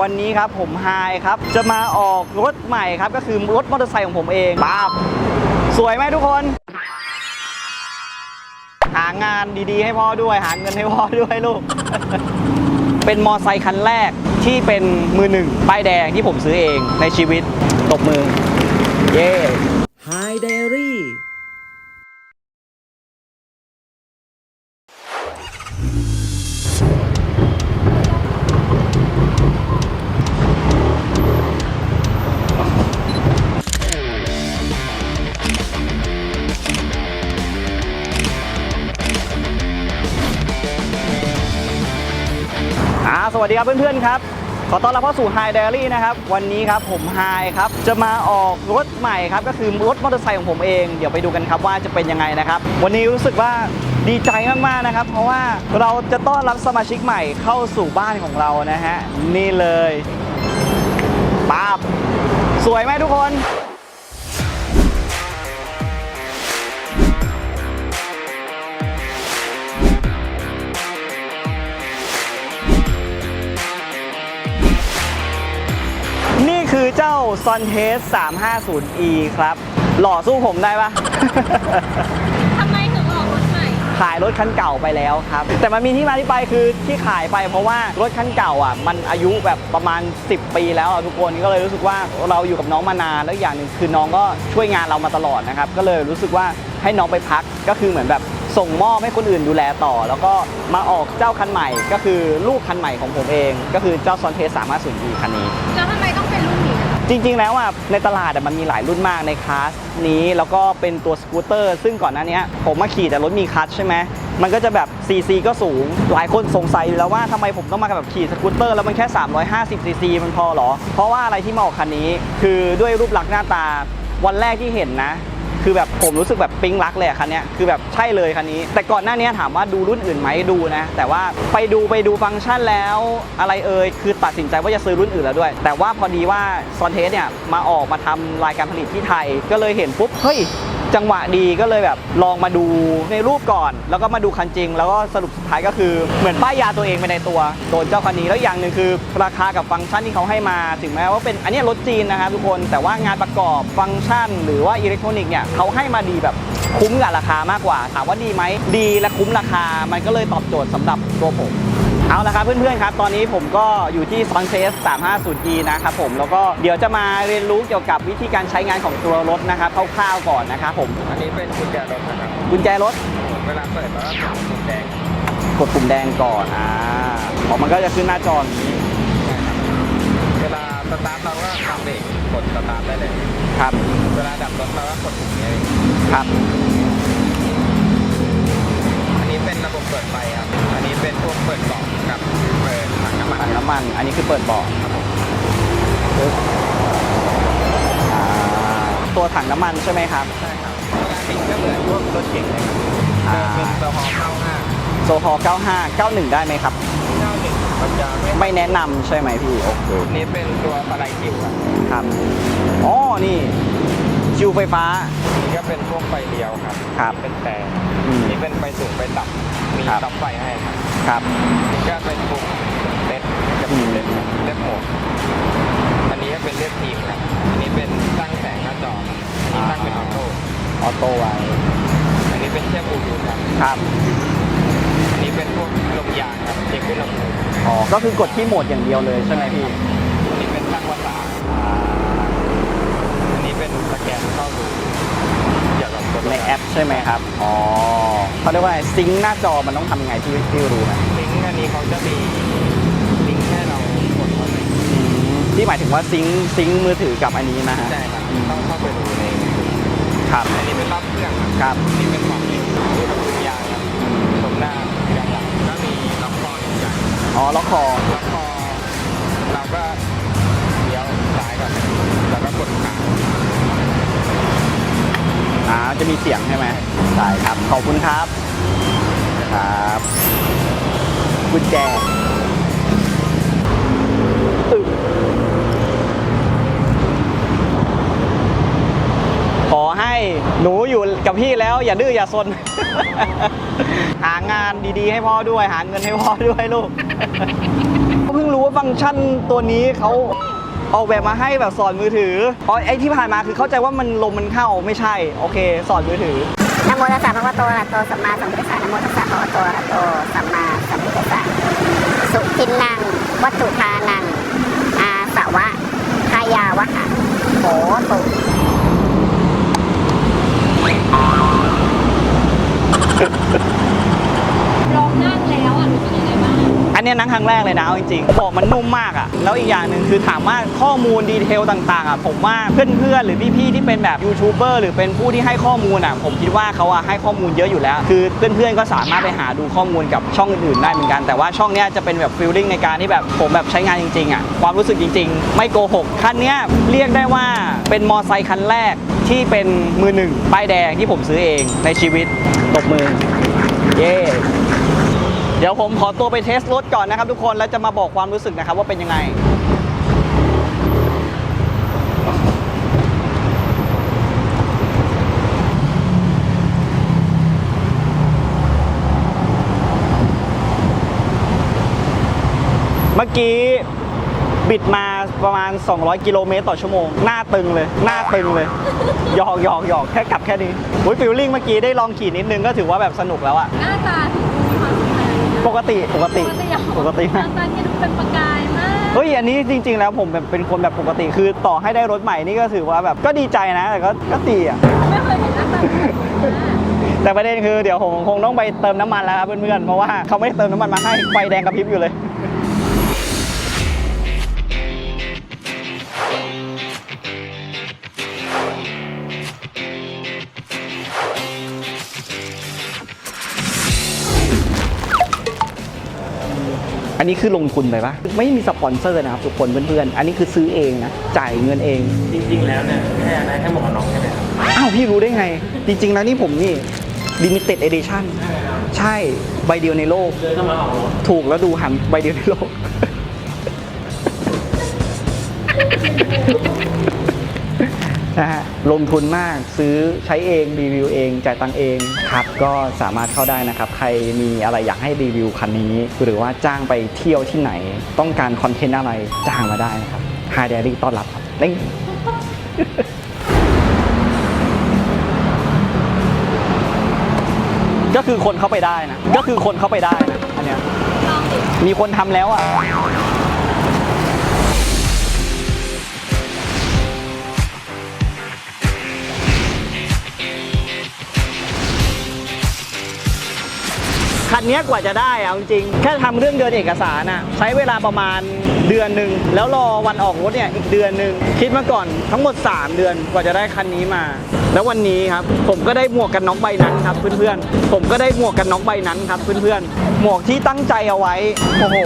วันนี้ครับผมไฮครับ จะมาออกรถใหม่ครับ ก็คือรถมอเตอร์ไซค์ของผมเองป๊าบสวยไหมทุกคน หางานดีๆ ให้พ่อด้วย หาเงินให้พ่อด้วยลูก เป็นมอไซค์คันแรกที่เป็นมือหนึ่งป้ายแดงที่ผมซื้อเองในชีวิตตบมือ เย้ Hi Dairy วัสดีครับเพื่อนๆครับ ขอต้อนรับเข้าสู่ Hi Diary นะครับ วันนี้ครับผมไฮครับ จะมาออกรถใหม่ครับ ก็คือรถมอเตอร์ไซค์ของผมเอง เดี๋ยวไปดูกันครับว่าจะเป็นยังไงนะครับ วันนี้รู้สึกว่าดีใจมากๆนะครับ เพราะว่าเราจะต้อนรับสมาชิกใหม่เข้าสู่บ้านของเรานะฮะ นี่เลยป๊าบสวยไหมทุกคน s u n t e s 350e ครับ หล่อสู้ผมได้ปะ ทำไมถึงออกรถใหม่ ขายรถคันเก่าไปแล้วครับ แต่มันมีที่มาที่ไปคือที่ขายไปเพราะว่ารถคันเก่าอะมันอายุแบบประมาณ 10 ปีแล้วอะทุกคนก็เลยรู้สึกว่าเราอยู่กับน้องมานานแล้วอย่างหนึ่งคือน้องก็ช่วยงานเรามาตลอดนะครับก็เลยรู้สึกว่าให้น้องไปพักก็คือเหมือนแบบส่งมอบให้คนอื่นดูแลต่อ แล้วก็มาออกเจ้าคันใหม่ ก็คือลูกคันใหม่ของผมเอง ก็คือเจ้า s u n t e s 350e คันนี้ แล้วทำไมต้องเป็นรุ่นนี้ จริงๆ แล้วอะในตลาดมันมีหลายรุ่นมากในคลาสนี้แล้วก็เป็นตัวสกูตเตอร์ ซึ่งก่อนหน้านี้ผมมาขี่แต่รถมีคลัตชใช่ไหมมันก็จะแบบ4ซีก็สูง หลายคนสงสัยอยู่แล้วว่าทำไมผมต้องมาแบบขี่สกูตเตอร์แล้วมันแค่ 350ซีซีมันพอหรอ เพราะว่าอะไรที่มาออกคันนี้ คือด้วยรูปลักษณ์หน้าตาวันแรกที่เห็นนะ คือแบบผมรู้สึกแบบปิ๊งรักเลยคันนี้คือแบบใช่เลยคันนี้ แต่ก่อนหน้านี้ถามว่าดูรุ่นอื่นไหมดูนะ แต่ว่าไปดูไปดูฟังก์ชันแล้วอะไรเอ่ยคือตัดสินใจว่าจะซื้อรุ่นอื่นแล้วด้วย แต่ว่าพอดีว่าซอนเทสเนี่ยมาออกมาทำรายการผลิตที่ไทยก็เลยเห็นปุ๊บเฮ้ย จังหวะดีก็เลยแบบลองมาดูในรูปก่อน แล้วก็มาดูคันจริง แล้วก็สรุปสุดท้ายก็คือเหมือนป้ายยาตัวเองไปในตัวโดนเจ้าคันนี้แล้วอย่างหนึ่งคือ ราคากับฟังก์ชันที่เขาให้มาถึงแม้ว่าเป็นอันนี้รถจีนนะครับทุกคนแต่ว่างานประกอบฟังก์ชัน หรือว่าอิเล็กทรอนิกส์เนี่ยเขาให้มาดีแบบคุ้มกับราคามากกว่า ถามว่าดีไหมดีและคุ้มราคามันก็เลยตอบโจทย์สำหรับตัวผม เอาละครับเพื่อนๆครับ ตอนนี้ผมก็อยู่ที่ s u n c e s 350e นะครับผมแล้วก็เดี๋ยวจะมาเรียนรู้เกี่ยวกับวิธีการใช้งานของตัวรถนะครับคร่าวๆก่อนนะครับผมอันนี้เป็นกุญแจรถนะครับกุญแจรถเวลาเปิดแล้วก็กดปุ่มแดงกดปุ่มแดงก่อนอ่าออกมันก็จะขึ้นหน้าจออย่างนี้ใช่ครับเวลาสตาร์ทเราก็ทำเบรกกดสตาร์ทได้เลยครับ เวลาดับรถเราก็กดปุ่มนี้เองครับอันนี้เป็น ระบบเปิดไฟครับ อันนี้เป็นพวกเปิดเบาะกับเปิดถังน้ำมันถังน้ำมัน อันนี้คือเปิดเบาะครับผมปึ๊บอ่าตัวถังน้ำมันใช่ไหมครับ ใช่ครับเวลาติดก็เหมือนพวกรถเก๋งเลยครับอ่าเป็นโซฮอล์95โซฮอ95 91 ได้ไหมครับ91มันจะไม่ไม่แนะนำใช่ไหมพี่ โอเคอันนี้เป็นตัวอะไรจิ๋วครับครับ อ๋อ นี่ คิวไฟฟ้าอันนี้ก็เป็นพวกไฟเลี้ยวครับครับอันนี้เป็นแต่อืมอันนี้ เป็นไฟสูงไฟต่ำมีครับตับไฟให้ครับครับนี่ก็เป็นปุ่มเล็ดกับอืม เล็ดเล็ดโหมดอันนี้ก็เป็นเลือกทีมครับอันนี้เป็นตั้งแสงหน้าจอครับอันนี้ตั้งเป็นออโต้ออโต้ไว้อันนี้เป็นเชื่อมบลูทูธครับครับอันนี้เป็นพวกลมยางครับเช็คด้วยลมอ๋อก็คือกดที่โหมดอย่างเดียวเลยใช่ไหมพี่อันนี้เป็นตั้งภาษาอันนี้เป็นสแกนเข้าดูเกี่ยวกับรถในแอป ใช่ไหมครับ อ๋อเขาเรียกว่าอะไรซิงค์หน้าจอมันต้องทำยังไงที่ที่รู้ไหมลิงก์อันนี้เขาจะมีลิงก์ให้เรากดเข้าไปอืมที่หมายถึงว่าซิงค์ซิงค์มือถือกับอันนี้นะฮะ ใช่ครับต้องเข้าไปดูในครับ อันนี้เป็นรอบเครื่องครับครับอันนี้เป็นความเร็วดูกับทุกอย่างครับตรงหน้ายางหลังก็มีล็อกคอหนึ่งอย่างอ๋อล็อกคอ ล็อกคอ อ่าจะมีเสียงใช่ไหมได้ครับ ขอบคุณครับ ครับกุญแจอึ๊บขอให้หนูอยู่กับพี่แล้วอย่าดื้ออย่าซน หางานดีๆ ให้พ่อด้วย หาเงินให้พ่อด้วยลูกพิ่งรู้ว่าฟังก์ชันตัวนี้เขา ออกแบบมาให้แบบสอนมือถือเพราะไอ้ที่ผ่านมาคือเข้าใจว่ามันลมมันเข้าไม่ใช่โอเค สอนมือถือนโมตัสสะภะคะวะโตอะระหะโตสัมมาสัมพุทธัสสะนโมตัสสะภะคะวะโตอะระหะโตสัมมาสัมพุทธัสสะสุทินนัง วัตถุทานัง อาสวะทายาวะหะโหตุ ลองนั่งแล้วอะรู้สึกยังไงบ้าง อัน เนี้ยนั่งครั้งแรกเลยนะเอาจริงๆบอกมันนุ่มมากอะ่ะแล้วอีกอย่างหนึ่งคือถามว่าข้อมูลดีเทลต่างๆอะ่ะผมว่าเพื่อนๆหรือพี่ๆที่เป็นแบบยูทูบเบอร์หรือเป็นผู้ที่ให้ข้อมูลอะ่ะผมคิดว่าเขาอะให้ข้อมูลเยอะอยู่แล้ว คือเพื่อนๆก็สามารถไปหาดูข้อมูลกับช่องอื่นๆได้เหมือนกันแต่ว่าช่องเนี้ยจะเป็นแบบฟิลลิ่งในการที่แบบผมแบบใช้งานจริงๆอะ่ะความรู้สึกจริง ๆ ไม่โกหกคันเนี้ยเรียกได้ว่าเป็นมอไซค์คันแรกที่เป็นมือหนึ่งป้ายแดงที่ผมซื้อเองในชีวิตตบมือ เย้ เดี๋ยวผมขอตัวไปเทสรถก่อนนะครับทุกคนแล้วจะมาบอกความรู้สึกนะครับว่าเป็นยังไงเมื่อกี้บิดมาประมาณ 200 กิโลเมตรต่อชั่วโมง หน้าตึงเลย หน้าตึงเลย หยอกหยอกหยอกแค่กลับแค่นี้อุ้ยฟิลลิ่งเมื่อกี้ได้ลองขี่นิดนึงก็ถือว่าแบบสนุกแล้วอะหน้าตา ปกติปกติปกติหมาน้ากตาที่ดูเป็นประกายมากเฮ้ยอันนี้จริง ๆ แล้วผมแบบเป็นคนแบบปกติคือต่อให้ได้รถใหม่นี่ก็ถือว่าแบบก็ดีใจนะแต่ก็ก็ดีอะไม่เคยเห็นหน้าตาแบบนี้นะแต่ประเด็นคือเดี๋ยวผมคงต้องไปเติมน้ำมันแล้วครับเพื่อนๆเพราะว่าเขาไม่ได้เติมน้ำมันมาให้ไฟแดงกระพริบอยู่เลย นนี้คือลงทุนไปปะไม่มีสปอนเซอร์นะครับทุกคนเพื่อนๆ อันนี้คือซื้อเองนะ จ่ายเงินเอง จริง ๆ แล้วเนี่ยแค่อะไรแค่หมวกกันน็อกใช่ไหมครับอ้าวพี่รู้ได้ไง จริง ๆ แล้วนี่ผมนี่ limited edition ใช่ใบเดียวในโลก เดินเข้ามาออกรถ ถูกแล้วดูหันใบเดียวในโลก นะฮะลงทุนมากซื้อใช้เองรีวิวเองจ่ายตังเองครับก็สามารถเข้าได้นะครับ ใครมีอะไรอยากให้รีวิวคันนี้ หรือว่าจ้างไปเที่ยวที่ไหน ต้องการคอนเทนต์อะไรจ้างมาได้นะครับ Hi Dairy ต้อนรับครับเร่ก็คือคนเข้าไปได้นะ ก็คือคนเข้าไปได้นะ อันเนี้ยมีคนทำแล้วอะ คันนี้กว่าจะได้เอาจริงแค่ทำเรื่องเดินเอกสารน่ะใช้เวลาประมาณเดือนหนึ่งแล้วรอวันออกรถเนี่ยอีกเดือนหนึ่งคิดมาก่อนทั้งหมด 3 เดือนกว่าจะได้คันนี้มา แล้ววันนี้ครับผมก็ได้หมวกกันน็อกใบนั้นครับเพื่อนๆผมก็ได้หมวกกันน็อกใบนั้นครับเพื่อนๆหมวกที่ตั้งใจเอาไว้โอ้โห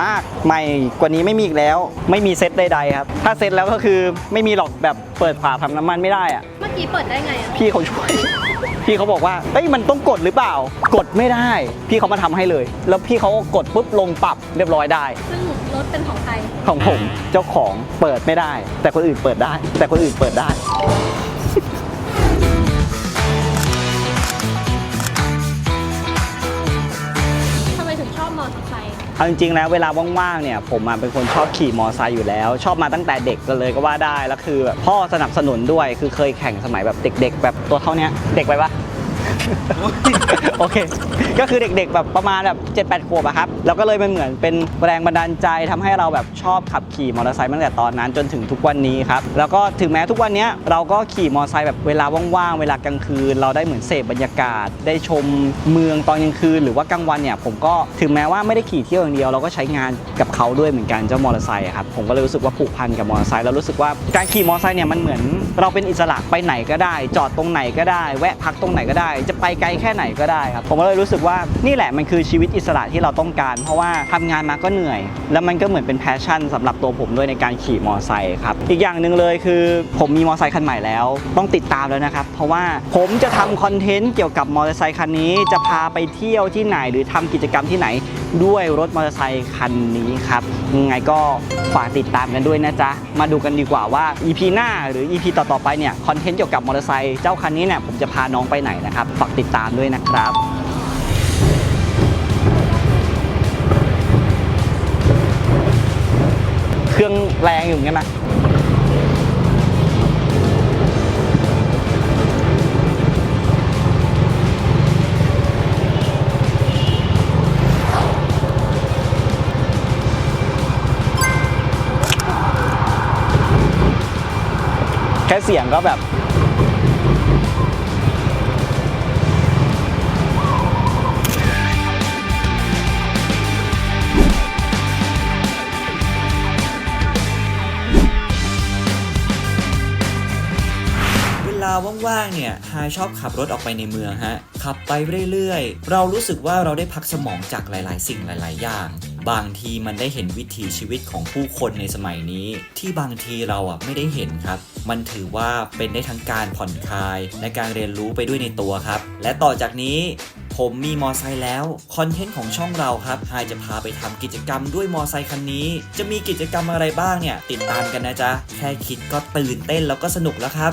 ม่มาก ใหม่กว่านี้ไม่มีอีกแล้ว ไม่มีเซ็ตใดๆครับ ถ้าเซ็ตแล้วก็คือไม่มีหรอกแบบเปิดฝาทำน้ำมันไม่ได้อะเมื่อกี้เปิดได้ไงอะพี่เขาช่วย พี่เขาบอกว่าเอ้ยมันต้องกดหรือเปล่า กดไม่ได้ พี่เขามาทำให้เลย แล้วพี่เขาก็กดปุ๊บลงปรับเรียบร้อยได้ ซึ่งรถเป็นของใคร ของผมเจ้าของเปิดไม่ได้ แต่คนอื่นเปิดได้ แต่คนอื่นเปิดได้ เอาจริงๆแล้วเวลาว่างๆเนี่ยผมเป็นคนชอบขี่มอไซค์อยู่แล้ว ชอบมาตั้งแต่เด็กก็เลยก็ว่าได้แล้วคือแบบพ่อสนับสนุนด้วยคือเคยแข่งสมัยแบบเด็ก ๆ แบบตัวเท่าเนี้ยเด็กไปปะ โอเค ก็คือเด็กๆแบบประมาณแบบ7 8ขวบอะครับแล้วก็เลยมันเหมือนเป็นแรงบันดาลใจทำให้เราแบบชอบขับขี่มอเตอร์ไซค์ตั้งแต่ตอนนั้นจนถึงทุกวันนี้ครับแล้วก็ถึงแม้ทุกวันนี้เราก็ขี่มอเตอร์ไซค์แบบเวลาว่างๆเวลากลางคืน เราได้เหมือนเสพบรรยากาศ ได้ชมเมืองตอนกลางคืน หรือว่ากลางวันเนี่ยผมก็ถึงแม้ว่าไม่ได้ขี่เที่ยวอย่างเดียว เราก็ใช้งานกับเขาด้วยเหมือนกันเจ้ามอเตอร์ไซค์ครับผมก็เลยรู้สึกว่าผูกพันกับมอเตอร์ไซค์แล้วรู้สึกว่าการขี่มอเตอร์ไซค์เนี่ยมันเหมือน เราเป็นอิสระไปไหนก็ได้ จอดตรงไหนก็ได้ แวะพักตรงไหนก็ได้จะไปไกลแค่ไหนก็ได้ครับ ผมก็เลยรู้สึกว่านี่แหละมันคือชีวิตอิสระที่เราต้องการ เพราะว่าทำงานมาก็เหนื่อย แล้วมันก็เหมือนเป็นแพชชั่นสำหรับตัวผมด้วยในการขี่มอเตอร์ไซค์ครับ อีกอย่างหนึ่งเลยคือ ผมมีมอเตอร์ไซค์คันใหม่แล้ว ต้องติดตามแล้วนะครับ เพราะว่าผมจะทำคอนเทนต์เกี่ยวกับมอเตอร์ไซค์คันนี้ จะพาไปเที่ยวที่ไหนหรือทำกิจกรรมที่ไหนด้วยรถมอเตอร์ไซค์คันนี้ครับยังไงก็ฝากติดตามกันด้วยนะจ๊ะ มาดูกันดีกว่าว่า EP หน้าหรือ EP ต่อๆไปเนี่ยคอนเทนต์เกี่ยวกับมอเตอร์ไซค์เจ้าคันนี้เนี่ยผมจะพาน้องไปไหนนะครับฝากติดตามด้วยนะครับเครื่องแรงอยู่เหมือนกันนะแค่เสียงก็แบบาว่างๆเนี่ยไฮชอบขับรถออกไปในเมืองฮะ ขับไปเรื่อยๆ เรารู้สึกว่าเราได้พักสมองจากหลาย ๆ สิ่งหลาย ๆ อย่าง บางทีมันได้เห็นวิถีชีวิตของผู้คนในสมัยนี้ ที่บางทีเราอะไม่ได้เห็นครับ มันถือว่าเป็นได้ทั้งการผ่อนคลายในการเรียนรู้ไปด้วยในตัวครับ และต่อจากนี้ผมมีมอไซค์แล้ว คอนเทนต์ของช่องเราครับไฮจะพาไปทำกิจกรรมด้วยมอไซค์คันนี้ จะมีกิจกรรมอะไรบ้างเนี่ย ติดตามกันนะจ๊ะ แค่คิดก็ตื่นเต้นแล้วก็สนุกแล้วครับ